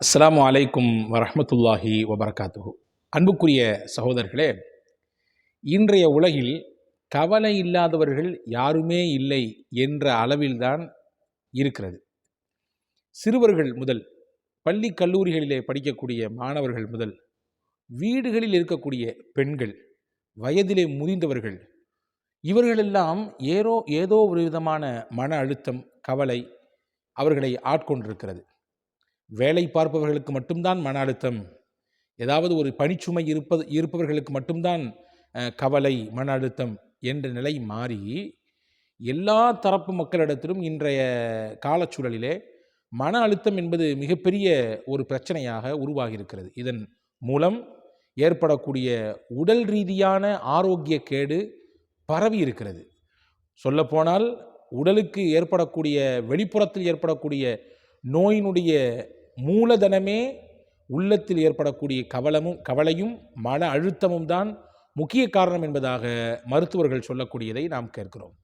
அஸ்லாம் அலைக்கும் வரமத்துல்லாஹி வபரகாத்துஹு. அன்புக்குரிய சகோதரர்களே இன்றைய உலகில் கவலை இல்லாதவர்கள் யாருமே இல்லை என்ற அளவில்தான் இருக்கிறது. சிறுவர்கள் முதல் பள்ளி கல்லூரிகளிலே படிக்கக்கூடிய மாணவர்கள் முதல் வீடுகளில் இருக்கக்கூடிய பெண்கள் வயதிலே முதிந்தவர்கள் இவர்களெல்லாம் ஏதோ ஏதோ ஒரு விதமான மன அழுத்தம் கவலை அவர்களை ஆட்கொண்டிருக்கிறது. வேலை பார்ப்பவர்களுக்கு மட்டும்தான் மன அழுத்தம். ஏதாவது ஒரு பணிச்சுமை இருப்பது இருப்பவர்களுக்கு மட்டும்தான் கவலை மன அழுத்தம் என்ற நிலை மாறி எல்லா தரப்பு மக்களிடத்திலும் இன்றைய காலச்சூழலிலே மன அழுத்தம் என்பது மிகப்பெரிய ஒரு பிரச்சனையாக உருவாகி இருக்கிறது இதன் மூலம் ஏற்படக்கூடிய உடல் ரீதியான ஆரோக்கிய கேடு பரவி இருக்கிறது. சொல்லப்போனால் உடலுக்கு ஏற்படக்கூடிய வெளிப்புறத்தில் ஏற்படக்கூடிய நோயினுடைய மூலதனமே உள்ளத்தில் ஏற்படக்கூடிய கவலமும் கவலையும் மன அழுத்தமும் தான் முக்கிய காரணம் என்பதாக மருத்துவர்கள் சொல்லக்கூடியதை நாம் கேட்கிறோம்.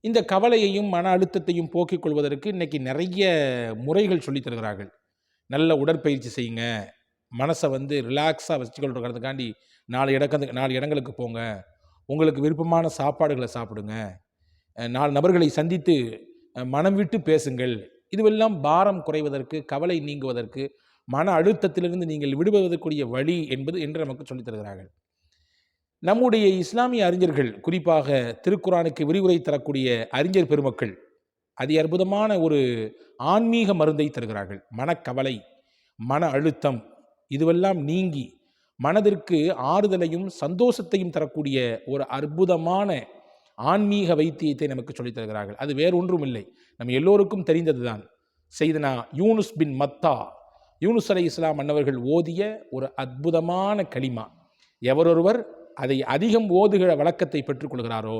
இந்த கவலையையும் மன அழுத்தத்தையும் போக்கிக் கொள்வதற்கு இன்னைக்கு நிறைய முறைகள் சொல்லித் தருகிறார்கள். நல்ல உடற்பயிற்சி செய்யுங்க. மனசை வந்து ரிலாக்ஸாக வச்சுக்கொள்றதுக்காண்டி நாலு இடக்கு நாலு இடங்களுக்கு போங்க. உங்களுக்கு விருப்பமான சாப்பாடுகளை சாப்பிடுங்க. நாலு நபர்களை சந்தித்து மனம் விட்டு பேசுங்கள். இதுவெல்லாம் பாரம் குறைவதற்கு கவலை நீங்குவதற்கு மன அழுத்தத்திலிருந்து நீங்கள் விடுபதற்குரிய வழி என்பது என்று நமக்கு சொல்லித் தருகிறார்கள். நம்முடைய இஸ்லாமிய அறிஞர்கள் குறிப்பாக திருக்குறானுக்கு விரிவுரை தரக்கூடிய அறிஞர் பெருமக்கள் அதி அற்புதமான ஒரு ஆன்மீக மருந்தை தருகிறார்கள். மனக்கவலை மன அழுத்தம் இதுவெல்லாம் நீங்கி மனதிற்கு ஆறுதலையும் சந்தோஷத்தையும் தரக்கூடிய ஒரு அற்புதமான ஆன்மீக வைத்தியத்தை நமக்கு சொல்லித் தருகிறார்கள். அது வேறொன்றும் இல்லை நம்ம எல்லோருக்கும் தெரிந்ததுதான். செய்தனா யூனுஸ் பின் மத்தா. யூனுஸ் அலை இஸ்லாம் அன்னவர்கள் ஓதிய ஒரு அற்புதமான களிமா. எவரொருவர் அதை அதிகம் ஓதுகிற வழக்கத்தை பெற்றுக்கொள்கிறாரோ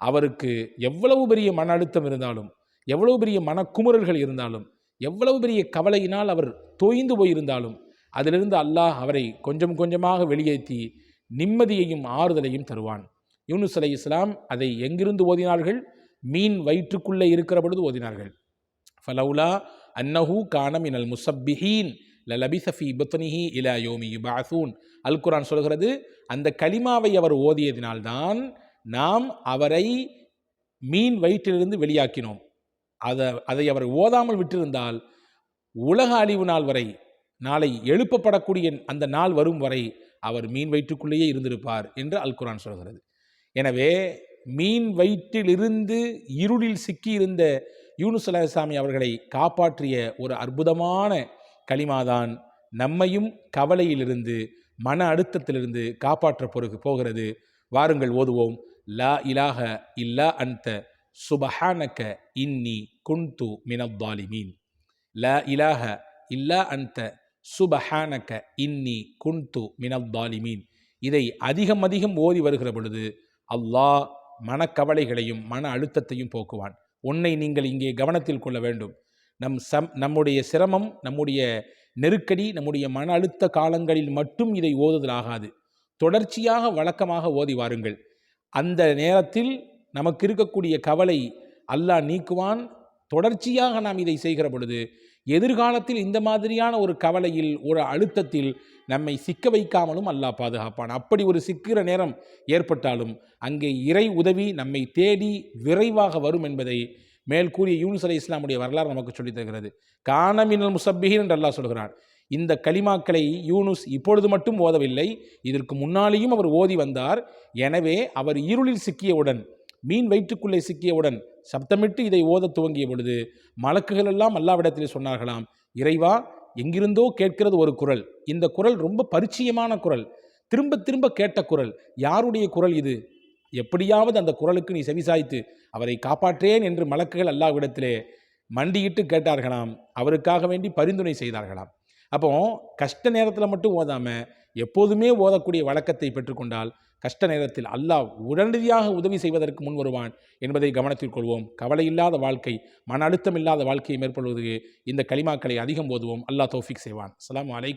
அவருக்கு எவ்வளவு பெரிய மன அழுத்தம் இருந்தாலும் எவ்வளவு பெரிய மனக்குமுறல்கள் இருந்தாலும் எவ்வளவு பெரிய கவலையினால் அவர் தோய்ந்து போயிருந்தாலும் அதிலிருந்து அல்லாஹ் அவரை கொஞ்சம் கொஞ்சமாக வெளியேற்றி நிம்மதியையும் ஆறுதலையும் தருவான். யூனுஸ் அலை இஸ்லாம் அதை எங்கிருந்து ஓதினார்கள்? மீன் வயிற்றுக்குள்ளே இருக்கிற பொழுது ஓதினார்கள். ஃபலவுலா அன்னஹூ கான மினல் முசப்பிஹீன் லலபிசஃபி பத்னிஹி இலா யோமி யுபாசூன் அல் குரான் சொல்கிறது அந்த கலிமாவை அவர் ஓதியதினால்தான் நாம் அவரை மீன் வயிற்றிலிருந்து வெளியாக்கினோம். அதை அதை அவர் ஓதாமல் விட்டிருந்தால் உலக அழிவு நாள் வரை நாளை எழுப்பப்படக்கூடிய அந்த நாள் வரும் வரை அவர் மீன் வயிற்றுக்குள்ளேயே இருந்திருப்பார் என்று அல் குரான் சொல்கிறது. எனவே மீன் வயிற்றிலிருந்து இருளில் சிக்கியிருந்த யூனுஸ் அலாசாமி அவர்களை காப்பாற்றிய ஒரு அற்புதமான களிமாதான் நம்மையும் கவலையிலிருந்து மன அழுத்தத்திலிருந்து காப்பாற்ற பொறுக்கு போகிறது. வாருங்கள் ஓதுவோம். லா இலாக இல்லா அன்த சுபஹானக்க இன்னி குன்து மினத்தாலிமீன் லா இலாக இல்லா அந்த சுபஹானக்க இன்னி குன்து மினத்தாலிமீன் இதை அதிகம் அதிகம் ஓதி வருகிற பொழுது அல்லாஹ் மனக்கவலைகளையும் மன அழுத்தத்தையும் போக்குவான். உன்னை நீங்கள் இங்கே கவனத்தில் கொள்ள வேண்டும். நம் சம் நம்முடைய சிரமம் நம்முடைய நெருக்கடி நம்முடைய மன அழுத்த காலங்களில் மட்டும் இதை ஓதுதல் ஆகாது. தொடர்ச்சியாக வழக்கமாக ஓதி வாருங்கள். அந்த நேரத்தில் நமக்கு இருக்கக்கூடிய கவலை அல்லாஹ் நீக்குவான். தொடர்ச்சியாக நாம் இதை செய்கிற பொழுது எதிர்காலத்தில் இந்த மாதிரியான ஒரு கவலையில் ஒரு அழுத்தத்தில் நம்மை சிக்க வைக்காமலும் அல்லாஹ் பாதுகாப்பான். அப்படி ஒரு சிக்கிற நேரம் ஏற்பட்டாலும் அங்கே இறை உதவி நம்மை தேடி விரைவாக வரும் என்பதை மேல் கூறிய யூனுஸ் அலை இஸ்லாமுடைய வரலாறு நமக்கு சொல்லித் தருகிறது. காணமினல் முசப்பிகின் என்று அல்லாஹ் சொல்கிறான். இந்த களிமாக்களை யூனுஸ் இப்பொழுது மட்டும் ஓதவில்லை இதற்கு முன்னாலேயும் அவர் ஓதி வந்தார். எனவே அவர் இருளில் சிக்கியவுடன் மீன் வயிற்றுக்குள்ளே சிக்கியவுடன் சப்தமிட்டு இதை ஓத துவங்கிய பொழுது மலக்குகள் எல்லாம் அல்லாவிடத்தில் சொன்னார்களாம் இறைவா எங்கிருந்தோ கேட்கிறது ஒரு குரல். இந்த குரல் ரொம்ப பரிச்சயமான குரல். திரும்ப திரும்ப கேட்ட குரல். யாருடைய குரல் இது? எப்படியாவது அந்த குரலுக்கு நீ செவிசாய்த்து அவரை காப்பாற்றேன் என்று மலக்குகள் அல்லாவிடத்திலே மண்டியிட்டு கேட்டார்களாம். அவருக்காக வேண்டி பரிந்துரை செய்தார்களாம். அப்போ கஷ்ட நேரத்தில் மட்டும் ஓதாமல் எப்போதுமே ஓதக்கூடிய வழக்கத்தை பெற்றுக்கொண்டால் கஷ்ட நேரத்தில் அல்லாஹ் உடனடியாக உதவி செய்வதற்கு முன் வருவான் என்பதை கவனத்தில் கொள்வோம். கவலை இல்லாத வாழ்க்கை மன அழுத்தம் இல்லாத வாழ்க்கையை மேற்கொள்வதற்கு இந்த களிமாக்களை அதிகம் போதுவோம் அல்லாஹ் தோஃபிக் செய்வான். அலாம் அலை